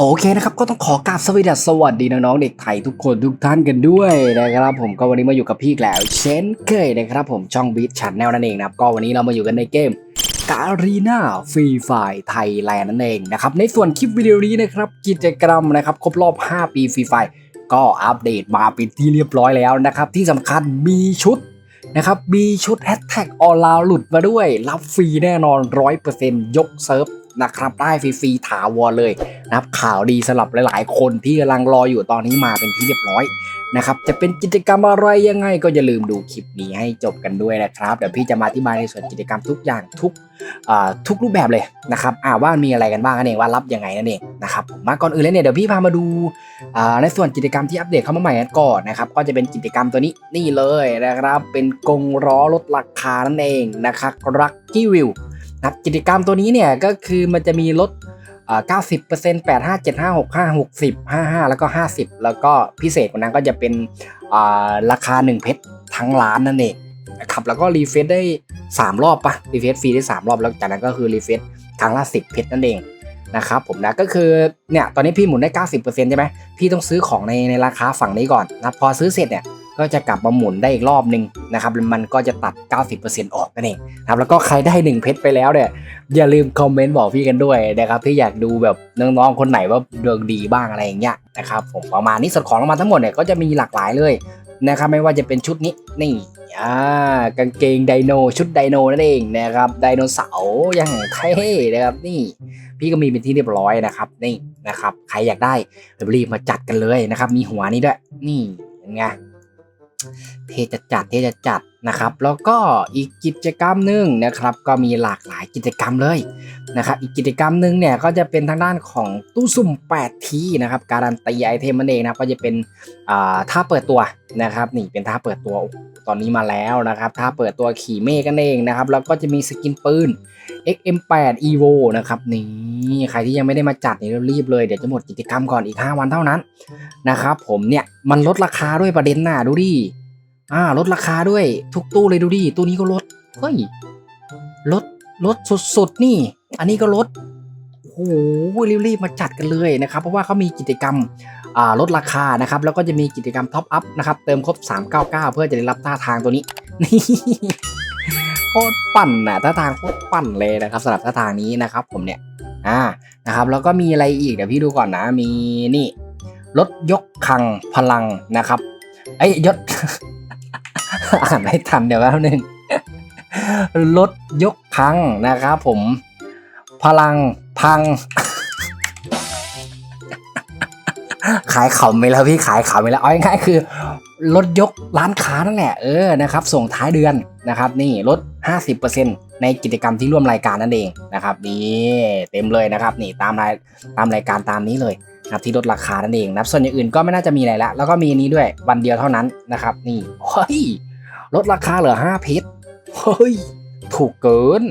โอเคนะครับก็ต้องขอกราบสวัสดีสวัสดีน้องๆเด็กไทยทุกคนทุกท่านกันด้วยนะครับผมก็วันนี้มาอยู่กับพี่อีกแล้วเช่นเคยนะครับผมช่องบีทชันแนลนั่นเองนะครับก็วันนี้เรามาอยู่กันในเกมการีนาฟรีไฟไทยแลนด์นั่นเองนะครับในส่วนคลิปวิดีโอนี้นะครับกิจกรรมนะครับครบรอบ 5 ปีฟรีไฟก็อัปเดตมาเป็นที่เรียบร้อยแล้วนะครับที่สำคัญมีชุดนะครับมีชุดแฮชแท็กออนไลน์หลุดมาด้วย รับฟรีแน่นอน 100%ยกเซิร์ฟ นะครับได้ฟรีๆถาวรเลยนะครับข่าวดีสำหรับหลาย ๆ คนที่กำลังรออยู่ตอนนี้มาเป็นที่เรียบร้อยนะครับจะเป็นกิจกรรมอะไรยังไงก็อย่าลืมดูคลิปนี้ให้จบกันด้วยนะครับเดี๋ยวพี่จะมาอธิบายในส่วนกิจกรรมทุกอย่างทุกทุกรูปแบบเลยนะครับอ่าว่ามีอะไรกันบ้างนั่นเองว่ารับยังไงนั่นเองนะครับมาก่อนอื่นเลยเนี่ยเดี๋ยวพี่พามาดูในส่วนกิจกรรมที่อัปเดตเข้ามาใหม่กันก่อนนะครับก็จะเป็นกิจกรรมตัวนี้นี่เลยนะครับเป็นกรงล้อลดราคานั่นเองนะครับรักกี้วิว นะครับกิจกรรมตัวนี้เนี่ยก็คือมันจะมีลดเก้าสิบเปอร์เซ็นต์แปดห้าเจ็ดห้าหกห้าหกสิบห้าห้าแล้วก็ห้าสิบแล้วก็พิเศษกว่านั้นก็จะเป็นราคาหนึ่งเพชรทั้งร้านนั่นเองนะครับแล้วก็รีเฟซได้สามรอบปะรีเฟซฟรีได้สามรอบแล้วจากนั้นก็คือรีเฟซครั้งละสิบเพชรนั่นเองนะครับผมนะก็คือเนี่ยตอนนี้พี่หมุนได้เก้าสิบเปอร์เซ็นต์ใช่ไหมพี่ต้องซื้อของในในราคาฝั่งนี้ก่อนนะพอซื้อเสร็จเนี่ย ก็จะกลับมาหมุนได้อีกรอบหนึ่งนะครับมันก็จะตัด 90%ออกนั่นเองนะครับแล้วก็ใครได้ 1 เพชรไปแล้วเนี่ยอย่าลืมคอมเมนต์บอกพี่กันด้วยนะครับที่อยากดูแบบน้องๆคนไหนว่าดวงดีบ้างอะไรอย่างเงี้ยนะครับผมประมาณนี้ส่วนของรางวัลทั้งหมดเนี่ยก็จะมีหลากหลายเลยนะครับไม่ว่าจะเป็นชุดนี้นี่อ่ากางเกงไดโนชุดไดโนนั่นเองนะครับไดโนเสาร์อย่างเท่นะครับนี่พี่ก็มีเป็นที่เรียบร้อยนะครับนี่นะครับใครอยากได้รีบมาจัดกันเลยนะครับมีหัวนี้ด้วยนี่เป็นไง เทจะจัดเทจะจัดนะครับ แล้วก็อีกกิจกรรมหนึ่งนะครับ ก็มีหลากหลายกิจกรรมเลยนะครับ อีกกิจกรรมหนึ่งเนี่ยก็จะเป็นทางด้านของตู้สุ่ม8ทีนะครับ การันตีไอเทมมันเองนะก็จะเป็นท่าเปิดตัวนะครับ นี่เป็นท่าเปิดตัว ตอนนี้มาแล้วนะครับท่าเปิดตัวขี่เมฆกันเองนะครับ แล้วก็จะมีสกินปืน XM8 Evo นะครับนี่ใครที่ยังไม่ได้มาจัดนี่รีบเลยเดี๋ยวจะหมดกิจกรรมก่อนอีก 5 วันเท่านั้นนะครับผมเนี่ยมันลดราคาด้วยประเด็นน่ะดูดิอ่าลดราคาด้วยทุกตู้เลยดูดิตู้นี้ก็ลดเฮ้ยลดลดสุดๆนี่ อันนี้ก็ลดโอ้โหรีบๆมาจัดกันเลยนะครับ เพราะว่าเขามีกิจกรรม ลดราคานะครับแล้วก็จะมีกิจกรรมท็อปอัพนะครับเติมครบ 399 เพื่อจะได้รับท่าทางตัวนี้นี่โคตรปั่นนะท่าทางโคตรปั่นเลยนะครับสำหรับท่าทางนี้นะครับ ผมเนี่ยอ่านะครับ แล้วก็มีอะไรอีกเดี๋ยวพี่ดูก่อนนะมีนี่รถยกคังพลังนะครับไอ้ยศอ่านไม่ทันเดี๋ยวแป๊บนึงรถยกคังนะครับ ผม พลังพัง ขายขำไปแล้วพี่ขายขำไปแล้วเอาง่ายๆคือรถยกร้านค้านั่นแหละเออนะครับส่งท้ายเดือนนะครับนี่ลด 50%ในกิจกรรมที่ร่วมรายการนั่นเองนะครับนี่เต็มเลยนะครับนี่ตามรายตามรายการตามนี้เลยนะครับที่ลดราคานั่นเองนับส่วนอย่างอื่นก็ไม่น่าจะมีอะไรละแล้วก็มีอันนี้ด้วยวันเดียวเท่านั้นนะครับนี่เฮ้ยลดราคาเหลือ5เพชรเฮ้ยถูกเกิน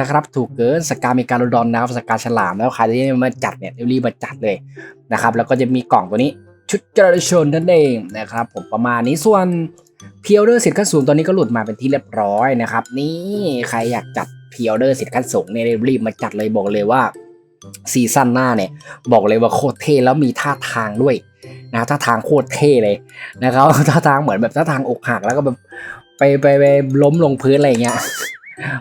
นะครับถูกเกินสกาเมกาโลดอนนะครับสกาฉลามแล้วใครที่มาจัดเนี่ยรีบมาจัดเลยนะครับแล้วก็จะมีกล่องตัวนี้ชุดกระชนนั่นเองนะครับผมประมาณนี้ส่วนเพียวเดอร์สิทธิ์ขั้นสูงตอนนี้ก็หลุดมาเป็นที่เรียบร้อยนะครับนี่ใครอยากจัดเพียวเดอร์สิทธิ์ขั้นสูงเนี่ยรีบมาจัดเลยบอกเลยว่าซีซั่นหน้าเนี่ยบอกเลยว่าโคตรเท่แล้วมีท่าทางด้วยนะท่าทางโคตรเท่เลยนะครับท่าทางเหมือนแบบท่าทางอกหักแล้วก็แบบไปไปไปล้มลงพื้นอะไรเงี้ย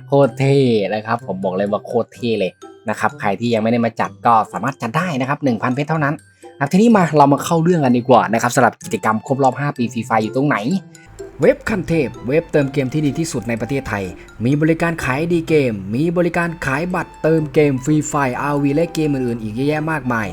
โคตรเท่นะครับผมบอกเลยว่าโคตรเท่เลยนะครับใครที่ยังไม่ได้มาจัดก็สามารถจัดได้นะครับ1,000เพชรเท่านั้นนะครับทีนี้มาเรามาเข้าเรื่องกันดีกว่านะครับสำหรับกิจกรรมครบรอบ 5 ปีฟรีไฟอยู่ตรงไหน เว็บคันเทพ เว็บเติมเกมที่ดีที่สุดในประเทศไทย มีบริการขายดีเกม มีบริการขายบัตรเติมเกมฟรีไฟ RV และเกมอื่นๆอีกเยอะแยะมากมาย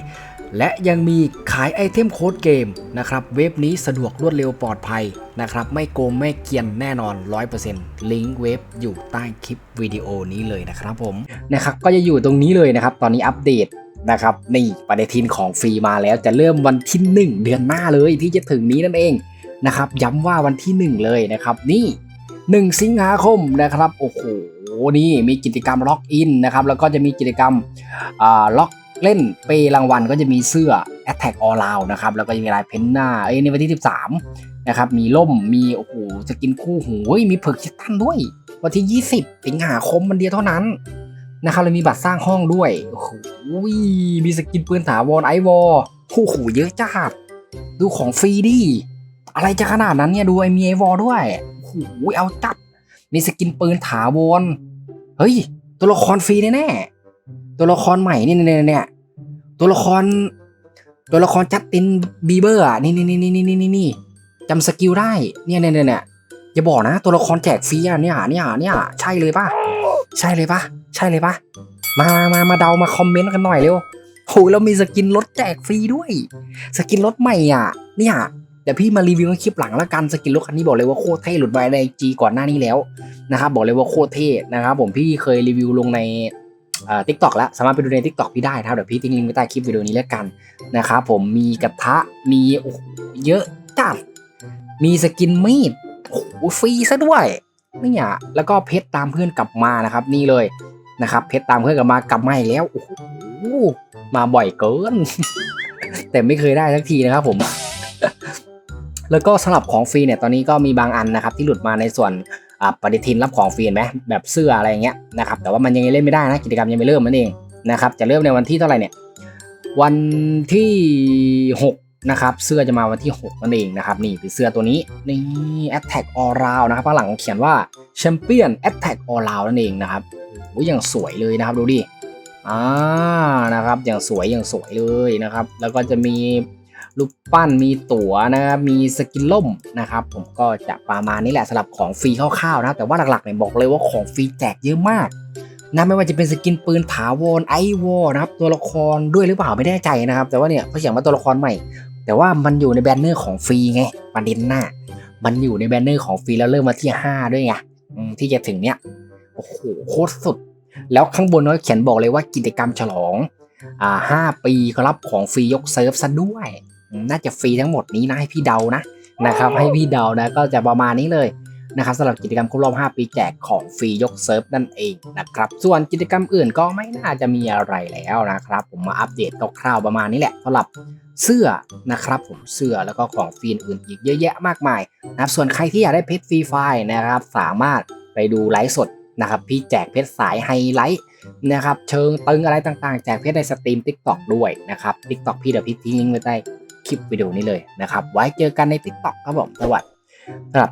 และยังมีขายไอเทมโค้ดเกมนะครับ เว็บนี้สะดวกรวดเร็วปลอดภัยนะครับ ไม่โกงไม่เกียนแน่นอน 100%ลิงก์เว็บอยู่ใต้คลิปวิดีโอนี้เลยนะครับผมนะครับก็จะอยู่ตรงนี้เลยนะครับ ตอนนี้อัปเดตนะครับนี่ปฏิทินของฟรีมาแล้วจะเริ่มวันที่ 1 เดือนหน้าเลยที่จะถึงนี้นั่นเองนะครับ ย้ำว่าวันที่ 1 เลยนะครับนี่1สิงหาคมนะครับ โอ้โห นี่มีกิจกรรมล็อกอินนะครับ แล้วก็จะมีกิจกรรมอ่าล็อก เล่นเปรางวัลก็จะมีเสื้อ Attack All Round นะครับ แล้วก็จะมีลายเพนหน้า เอ้ยในวันที่ 13 นะครับ มีล่ม มีโอ้โหสกินคู่หูมีเผือกชิตันด้วย วันที่ 20 สิงหาคมมันเดียวเท่านั้นนะครับแล้วมีบัตรสร้างห้องด้วย โอ้โห มีสกินปืนถาวรไอวอลโอ้โหเยอะจัด ดูของฟรีดิ อะไรจะขนาดนั้นเนี่ย ดูไอมีไอวอลด้วย โอ้โห เอาจัด มีสกินปืนถาวร เฮ้ย ตัวละครฟรีแน่ๆ ตัวละครใหม่เนี่ยเนี่ยเนี่ยตัวละคร ตัวละครจัดตินบีเบอร์อะนี่นี่นี่นี่นี่นี่นี่จำสกิลได้เนี่ยเนี่ยเนี่ยอย่าบอกนะ ตัวละครแจกฟรีอะเนี่ยเนี่ยเนี่ยใช่เลยป่ะใช่เลยปะใช่เลยปะมามามามาเดามาคอมเมนต์กันหน่อยเร็วโหแล้วมีสกินรถแจกฟรีด้วย สกินรถใหม่อะ เนี่ยเดี๋ยวพี่มารีวิวในคลิปหลังแล้วกันสกินรถคันนี้บอกเลยว่าโคตรเท่หลุดมาในจีก่อนหน้านี้แล้วนะครับบอกเลยว่าโคตรเท่นะครับผมพี่เคยรีวิวลงใน ทิกตอกแล้วสามารถไปดูในทิกตอกพี่ได้นะครับเดี๋ยวพี่ทิ้งลิงก์ไว้ใต้คลิปวิดีโอนี้แล้วกันนะครับผมมีกระทะมีโอ้เยอะจัดมีสกินมีดโอ้โหฟรีซะด้วยเนี่ยแล้วก็เพชรตามเพื่อนกลับมานะครับ นี่เลยนะครับ เพชรตามเพื่อนกลับมากลับมาอีกแล้วโอ้โหมาบ่อยเกิน แต่ไม่เคยได้สักทีนะครับผมแล้วก็สำหรับของฟรีเนี่ยตอนนี้ก็มีบางอันนะครับ ที่หลุดมาในส่วน ปฏิทินรับของฟรีเห็นไหมแบบเสื้ออะไรอย่างเงี้ยนะครับแต่ว่ามันยังเล่นไม่ได้นะกิจกรรมยังไม่เริ่มนั่นเองนะครับจะเริ่มในวันที่เท่าไหร่เนี่ยวันที่ 6 นะครับเสื้อจะมาวันที่ 6 นั่นเองนะครับนี่คือเสื้อตัวนี้นี่ Attack All Round นะครับข้างหลังเขียนว่า Champion Attack All Round นั่นเองนะครับโอ้ยอย่างสวยเลยนะครับดูดิอ่านะครับอย่างสวยอย่างสวยเลยนะครับ แล้วก็จะมี รูปปั้นมีตั๋วนะครับมีสกินล่มนะครับผมก็จะประมาณนี้แหละสำหรับของฟรีคร่าวๆนะแต่ว่าหลักๆเนี่ยบอกเลยว่าของฟรีแจกเยอะมากนะไม่ว่าจะเป็นสกินปืนถาวรไอวอนะครับตัวละครด้วยหรือเปล่าไม่แน่ใจนะครับ แต่ว่าเนี่ยเขาเขียนว่าตัวละครใหม่ แต่ว่ามันอยู่ในแบนเนอร์ของฟรีไงประเด็นหน้า มันอยู่ในแบนเนอร์ของฟรีแล้วเริ่มมาที่ 5 ด้วยไงที่จะถึงเนี่ยโอ้โหโคตรสุด แล้วข้างบนเขาเขียนบอกเลยว่ากิจกรรมฉลองอ่าห้าปีครับของฟรียกเซิร์ฟซะด้วย น่าจะฟรีทั้งหมดนี้นะให้พี่เดานะนะครับให้พี่เดานะก็จะประมาณนี้เลยนะครับสำหรับกิจกรรมครบรอบ 5 ปีแจกของฟรียกเซิร์ฟนั่นเองนะครับ ส่วนกิจกรรมอื่นก็ไม่น่าจะมีอะไรแล้วนะครับ ผมมาอัปเดตคร่าวๆประมาณนี้แหละสำหรับเสื้อนะครับ ผมเสื้อแล้วก็ของฟรีอื่นอีกเยอะแยะมากมายนะครับส่วนใครที่อยากได้เพชรฟรีไฟล์นะครับ สามารถไปดูไลฟ์สดนะครับ พี่แจกเพชรสายไฮไลท์นะครับ เชิงตึงอะไรต่างๆ แจกเพชรในสตรีม TikTok ด้วยนะครับ TikTok พี่เดี๋ยวพี่ทิ้งลิงก์ไว้ใต้ คลิปวิดีโอนี้เลยนะครับ ไว้เจอกันใน t ิ k t o k ครับผมสวัสดีสำหรับ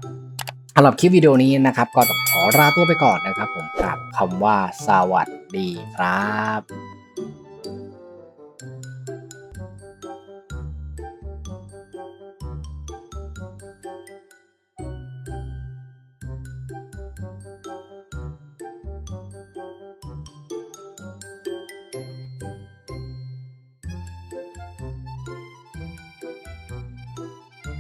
สำหรับคลิปวิดีโอนี้นะครับ ก็ต้องขอลาตัวไปก่อนนะครับ ผมกับคำว่าสวัสดีครับ